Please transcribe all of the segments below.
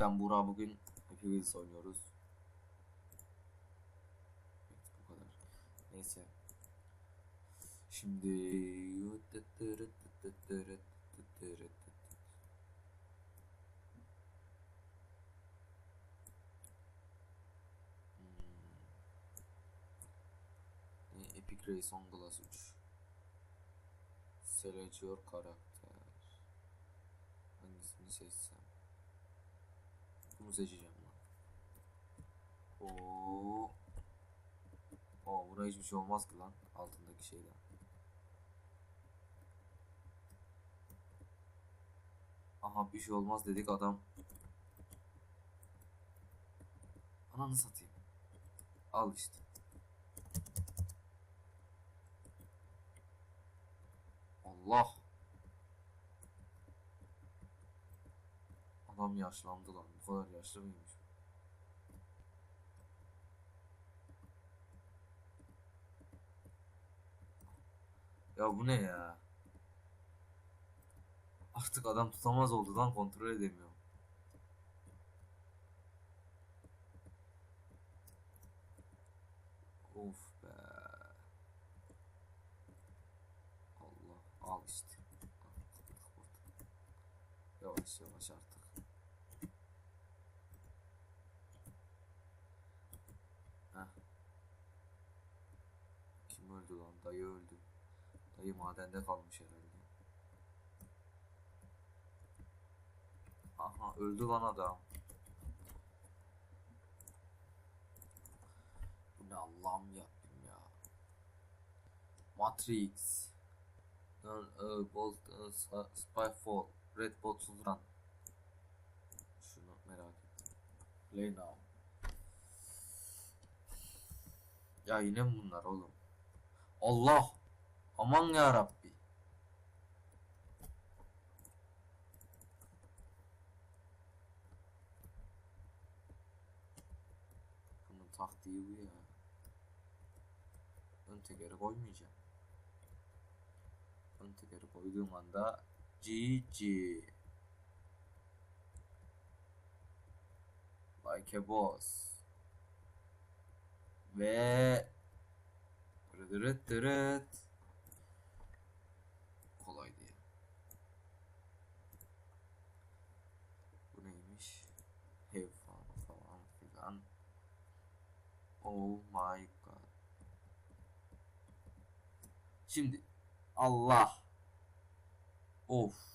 Ben Burak bugün Happy Wheels oynuyoruz. Evet bu kadar. Neyse. Şimdi Hmm. Epic Race on Glass 3 Select karakter Hangisini seçsem Bunu seçeceğim lan. Oo. Oo buna hiçbir şey olmaz ki lan altındaki şeyden. Aha bir şey olmaz dedik adam. Ananı satayım. Al işte. Allah Adam yaşlandı lan. Bu kadar yaşlı mıymış? Ya bu ne ya? Artık adam tutamaz oldu lan kontrol edemiyorum. Of be. Allah al işte. Yavaş yavaş artık. Öldü lan? Dayı öldü. Dayı madende kalmış herhalde. Aha öldü lan adam. Bu ne Allah'ım yapayım ya. Matrix. Dön, Bolt, e, Sa- Spyfall, Red Bottle Run. Şunu merak ettim. Play now. Ya yine bunlar oğlum? Allah! Aman ya Rabbi. Bunun taktiği bu ya. Ön tekeri koymayacağım. Ön tekeri koyduğum anda GG Like a boss ve dırıt dırıt kolay diye. Bu neymiş? Have fun falan filan. Oh my god. Şimdi Allah. Of.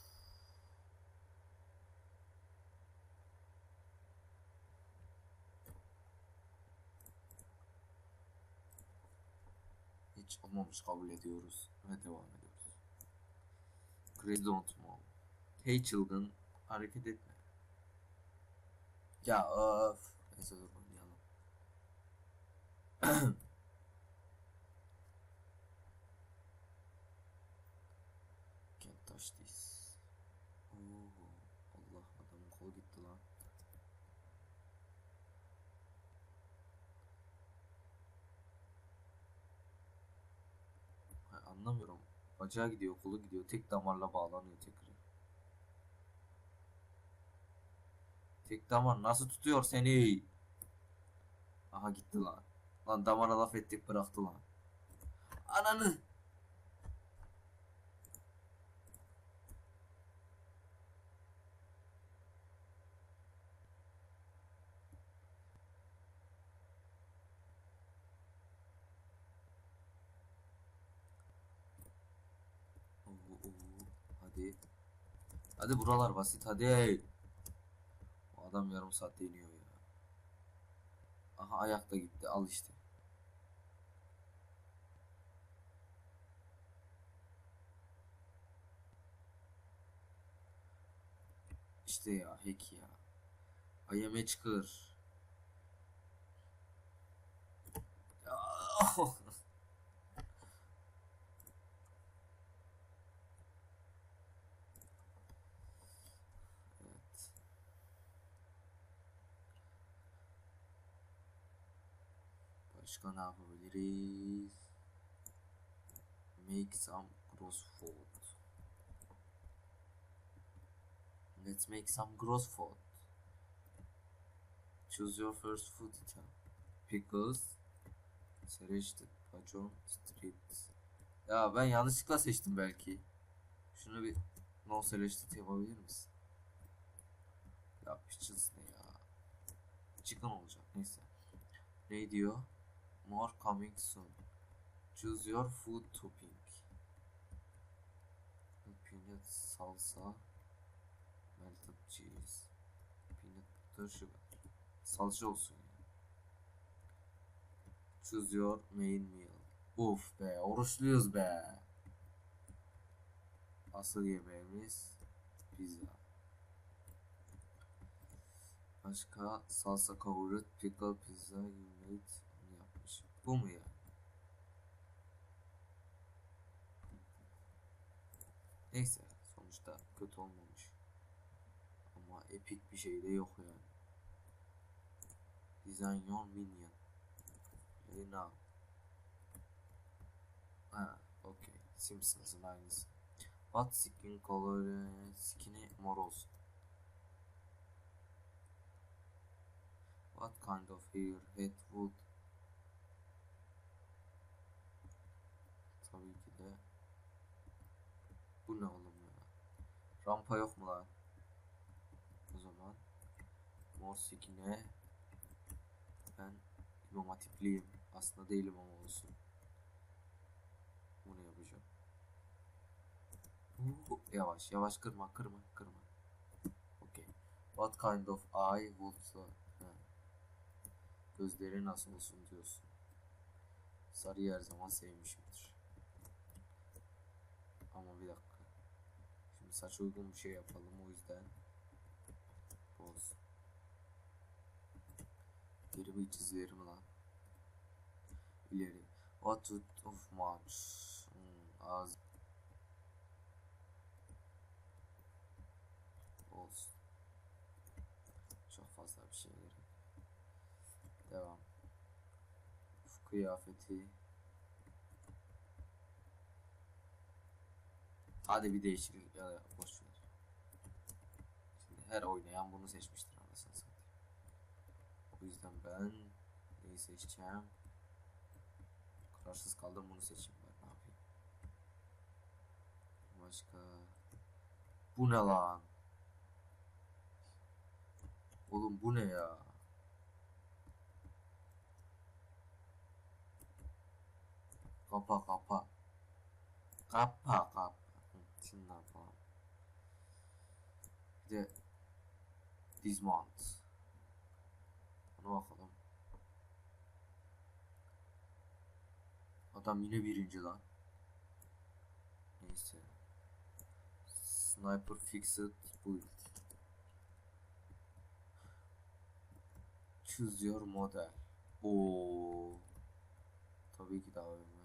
Hiç olmamış kabul ediyoruz ve devam ediyoruz. Crazy don't move. Hey çılgın hareket etme. Ya öf. Neyse dur oynayalım. Can't touch this. Oo, Allah adamın kolu gitti lan. Hay, anlamıyorum. Bacağı gidiyor, kolu gidiyor. Tek damarla bağlanıyor tekrar. Tek damar nasıl tutuyor seni? Aha gitti lan. Lan damara laf ettik bıraktı lan. Ananı. Oo, oo, Hadi. Hadi buralar basit hadi. O adam yarım saatte iniyor ya. Aha ayakta gitti al işte. İşte ya hack ya. I am a Başka ne yapabiliriz? Make some crossfold. Let's make some crossfold. Choose your first food item. Pickles. Selected. Pacon. Street. Ya ben yanlışlıkla seçtim belki. Şunu bir no selected yapabilir misin? Ya pickles ne ya? Chicken olacak neyse. Ne diyor? More coming soon. Choose your food topping. Peanut salsa. Melted cheese. Peanut butter sugar. Salça olsun ya. Choose your main meal. Uf be oruçluyuz be. Asıl yemeğimiz pizza. Başka salsa covered pickle pizza you made. Bu mu ya? Neyse sonuçta kötü olmamış. Ama epik bir şey de yok yani. Design your minion. Play now. Ha, okey. Simpsons'ın aynısı. What skin color? eh, Skin'i mor olsun. What kind of hair? Head wood. Tabii ki de. Bu ne oğlum ya? Rampa yok mu lan? O zaman mor skin'e ben İmam Hatipliyim. Aslında değilim ama olsun. Bunu yapacağım. Uuu, yavaş yavaş kırma kırma kırma. Okay. What kind of eye would. Gözleri nasıl olsun diyorsun. Sarıyı her zaman sevmişimdir. Ama bir dakika. Şimdi saç uygun bir şey yapalım o yüzden. Olsun. Geri bir çizerim lan. İleri. What would of much? Hmm, az. Olsun. Çok fazla bir şey gerek. Devam. Uf, kıyafeti. Hadi bir değişiklik ya da boş ver. Şimdi her oynayan bunu seçmiştir anasını satayım. O yüzden ben neyi seçeceğim? Kararsız kaldım bunu seçeyim ben ne yapayım. Başka. Bu ne lan? Oğlum bu ne ya? Kapa kapa. Kapa kapa. Ne yapalım? Bir de dismount. Ona bakalım. Adam yine birinci lan. Neyse. Sniper fixed build. Choose your model. Oo. Tabii ki de AVM.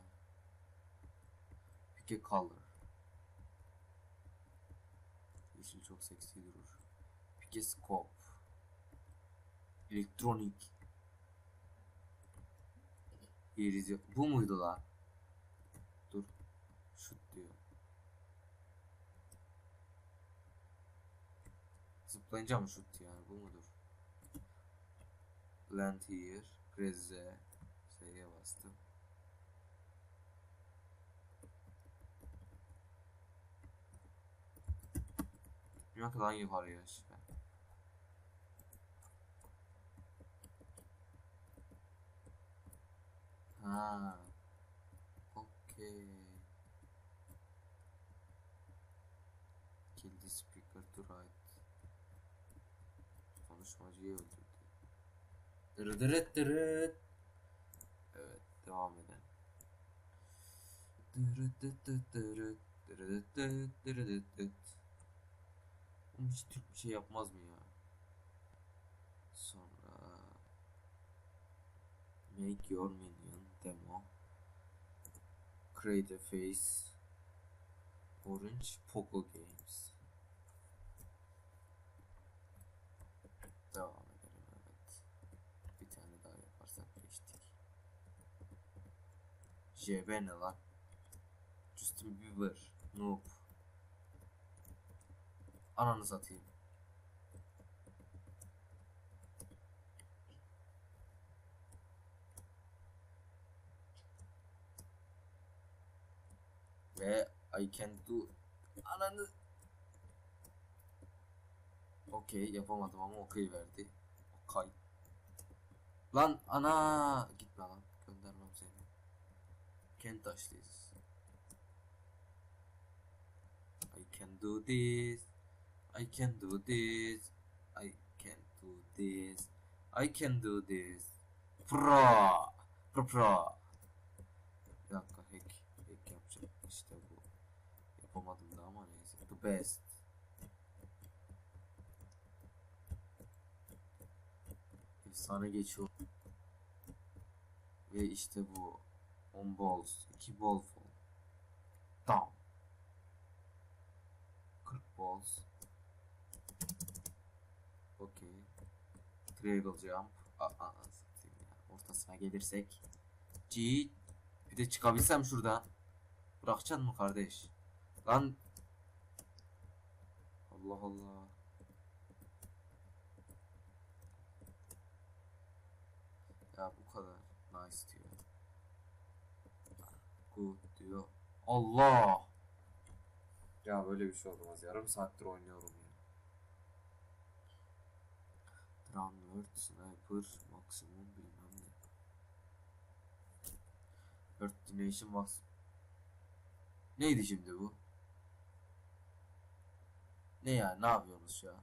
Pick a color. Yeşil çok seksi durur. Scope. Elektronik. Yeriz yok. Bu muydu lan? Dur. Şut diyor. Zıplayınca mı şut yani bu mudur? Land here. Grezze. S'ye bastım. Yok lan yukarıya işte. Ha. Okey. Kill the speaker to right. Konuşmacıyı öldürdü. Dırıdırıt dırıt. Evet devam edelim. Dırıdıt dırıt dırıt dırıdıt dırıt dırıdıt dırıt. Hiç Türk bir şey yapmaz mı ya? Sonra Make your minion demo. Create a face. Orange Poco Games. Devam edelim evet. Bir tane daha yaparsak geçtik. JB ne lan? Justin Bieber. Noob. Ananızı atayım. Ve I can't do ananı Okey yapamadım ama okey verdi. Okay. Lan ana gitme lan göndermem seni. Kent taşlıyız. I can do this. I can do this. I can do this. I can do this. Pro. Pro pro. Bir dakika hack. Hack yapacağım. İşte bu. Yapamadım da ama neyse. The best. Efsane geçiyor. Ve işte bu. 10 balls. 2 ball fall. Down. 40 balls. Okey. Triangle jump. Aa. Ortasına gelirsek. G. Bir de çıkabilsem şuradan. Bırakacaksın mı kardeş? Lan. Allah Allah. Ya bu kadar. Nice diyor. Good diyor. Allah. Ya böyle bir şey olmaz. Yarım saattir oynuyorum ya. Downward, Sniper, Maximum bilmem ne. Earth Donation Max. Neydi şimdi bu? Ne ya? Ne yapıyorsunuz an?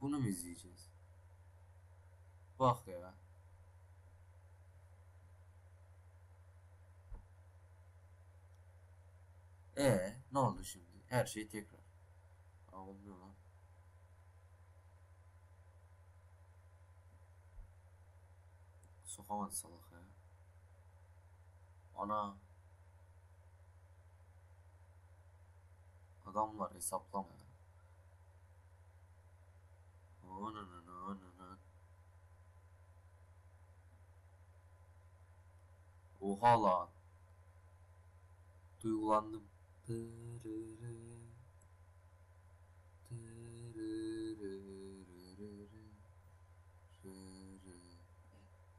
Bunu mu izleyeceğiz? Bak ya. E ne oldu şimdi? Her şey tekrar. Aa, olmuyor lan. Sokamadı salak ya. Ana. Adamlar hesaplama. Oha lan. Duygulandım.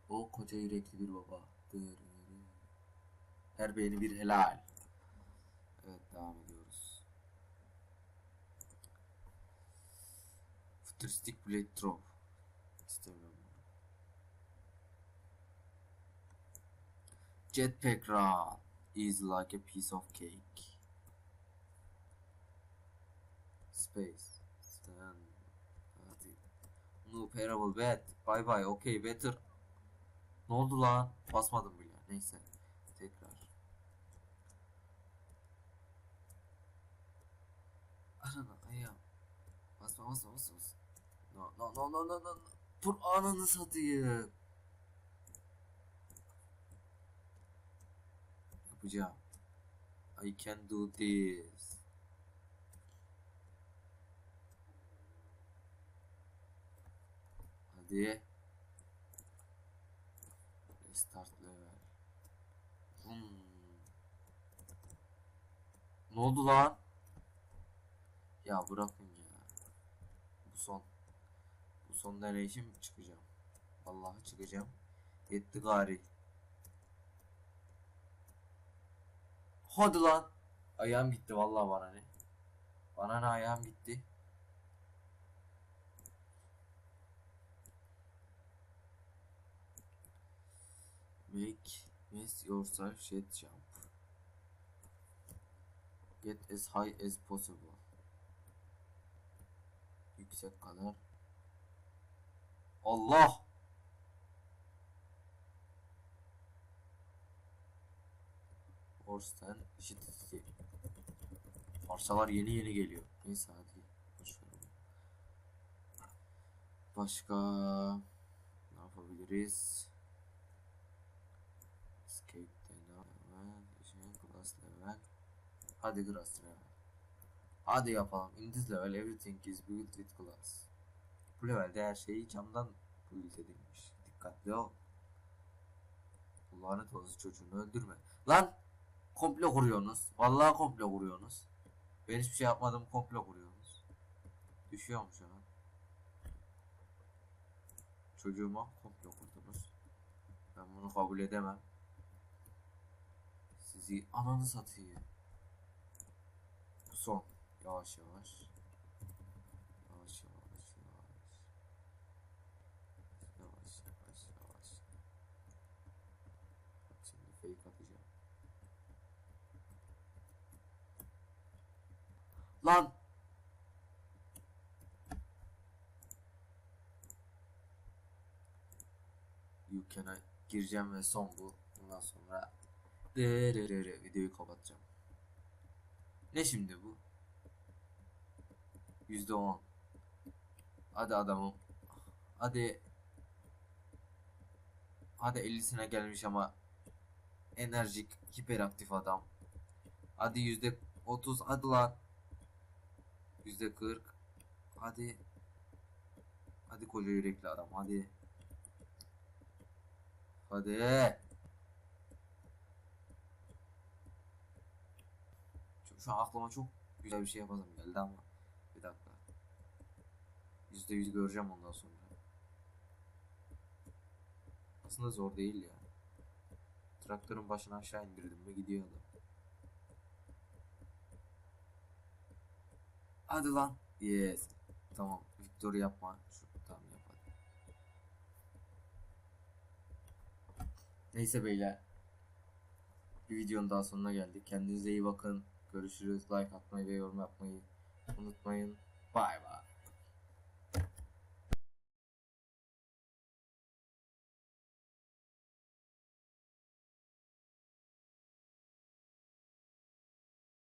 O koca yürekli bir baba. Her beğeni bir helal. Evet devam ediyoruz. Futuristik Blade Drop. İstemiyorum. Jetpack Run is like a piece of cake. Space. Stand. Hadi. No parable bad. Bye bye. Okay better. Ne oldu lan? Basmadım bile. Neyse. Tekrar. Ananı ayağım. Basma basma basma basma. No no no no no no. Dur ananı satayım. Yapacağım. I can do this. Hadi. Restart level. Hmm. Ne oldu lan? Ya bırakın ya. Bu son. Bu son deneyişim çıkacağım. Vallahi çıkacağım. Yetti gari. Hadi lan. Ayağım gitti vallahi bana ne. Bana ne ayağım gitti. Make miss yourself shit jump. Get as high as possible. Yüksek kadar. Allah! Horse'ten eşit iki. Parçalar yeni yeni geliyor. Neyse hadi. Başka ne yapabiliriz? Escape level, şey, class level. Hadi level. Hadi yapalım. In this level everything is built with glass. Bu levelde her şey camdan build edilmiş. Dikkatli ol. Lanet olası çocuğunu öldürme. Lan! Komplo kuruyorsunuz. Vallahi komplo kuruyorsunuz. Ben hiçbir şey yapmadım komplo kuruyorsunuz. Düşüyorum şu an. Çocuğuma komplo kurdunuz. Ben bunu kabul edemem. Sizi ananı satayım. Son. Yavaş yavaş. Yavaş yavaş yavaş. Yavaş yavaş yavaş. Şimdi fake atacağım. Lan! You can'a gireceğim ve son bu. Bundan sonra videoyu kapatacağım. Ne şimdi bu? Yüzde on. Hadi adamım. Hadi. Hadi 50'sine gelmiş ama enerjik, hiperaktif adam. Hadi yüzde 30 hadi. Yüzde 40. Hadi. Hadi koca yürekli adam hadi. Hadi. Şu, an aklıma çok güzel bir şey yapasım geldi ama bir dakika. Yüzde yüz göreceğim ondan sonra. Aslında zor değil ya. Traktörün başını aşağı indirdim mi gidiyor adam. Hadi lan. Yes. Tamam. Victor yapma. Şu, tamam yap hadi. Neyse beyler. Bir videonun daha sonuna geldik. Kendinize iyi bakın. Görüşürüz. Like atmayı ve yorum yapmayı unutmayın. Bay bay.